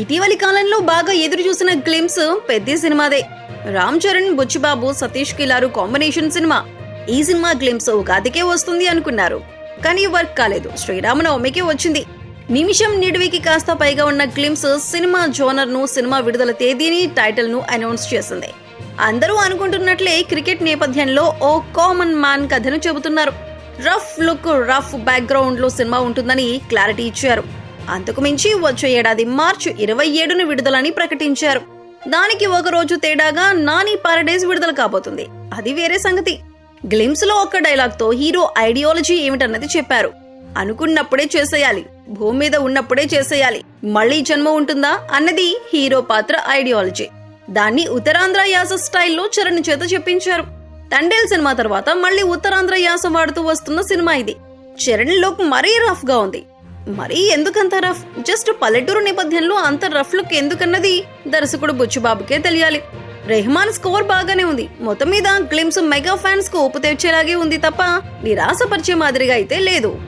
ఇటీవలి కాలంలో బాగా ఎదురు చూసిన గ్లిమ్స్ పెద్ద సినిమాదే. రామ్ చరణ్ బుచ్చిబాబు సతీష్ కిలారు కాంబినేషన్ సినిమా. ఈ సినిమా గ్లిమ్స్ ఉగాదికే వస్తుంది అనుకున్నారు. కానీ వర్క్ కాలేదు. శ్రీరామనవమికే వచ్చింది. నిమిషం నిడివికి కాస్త పైగా ఉన్న గ్లిమ్స్ సినిమా జోనర్ను సినిమా విడుదల తేదీని టైటిల్ను అనౌన్స్ చేసింది. అందరూ అనుకుంటున్నట్లే క్రికెట్ నేపథ్యంలో ఓ కామన్ మ్యాన్ కథను చెబుతున్నారు. రఫ్ లుక్ రఫ్ బ్యాక్గ్రౌండ్లో సినిమా ఉంటుందని క్లారిటీ ఇచ్చారు. అంతకు మించి వచ్చే ఏడాది మార్చి ఇరవై ఏడున విడుదలని ప్రకటించారు. దానికి ఒక రోజు తేడాగా నాని పారడైజ్ విడుదల కాబోతుంది. అది వేరే సంగతి. గ్లిమ్స్లో ఒక్క డైలాగ్తో హీరో ఐడియాలజీ ఏమిటన్నది చెప్పారు. అనుకున్నప్పుడే చేసేయాలి. భూమి మీద ఉన్నప్పుడే చేసేయాలి. మళ్ళీ జన్మ ఉంటుందా అన్నది హీరో పాత్ర ఐడియాలజీ. దాన్ని ఉత్తరాంధ్ర యాస స్టైల్లో చరణ్ చేత చెప్పించారు. తండేల్ సినిమా తర్వాత మళ్ళీ ఉత్తరాంధ్ర యాస వాడుతూ వస్తున్న సినిమా ఇది. చరణ్ లుక్ మరీ రఫ్గా ఉంది. మరీ ఎందుకంత రఫ్? జస్ట్ పల్లెటూరు నేపథ్యంలో అంత రఫ్ లుక్ ఎందుకన్నది దర్శకుడు బుచ్చుబాబుకే తెలియాలి. రెహమాన్ స్కోర్ బాగానే ఉంది. మొత్తం మీద గ్లిమ్స్ మెగా ఫ్యాన్స్కు ఊపు తెచ్చేలాగే ఉంది తప్ప నిరాశపరిచే మాదిరిగా అయితే లేదు.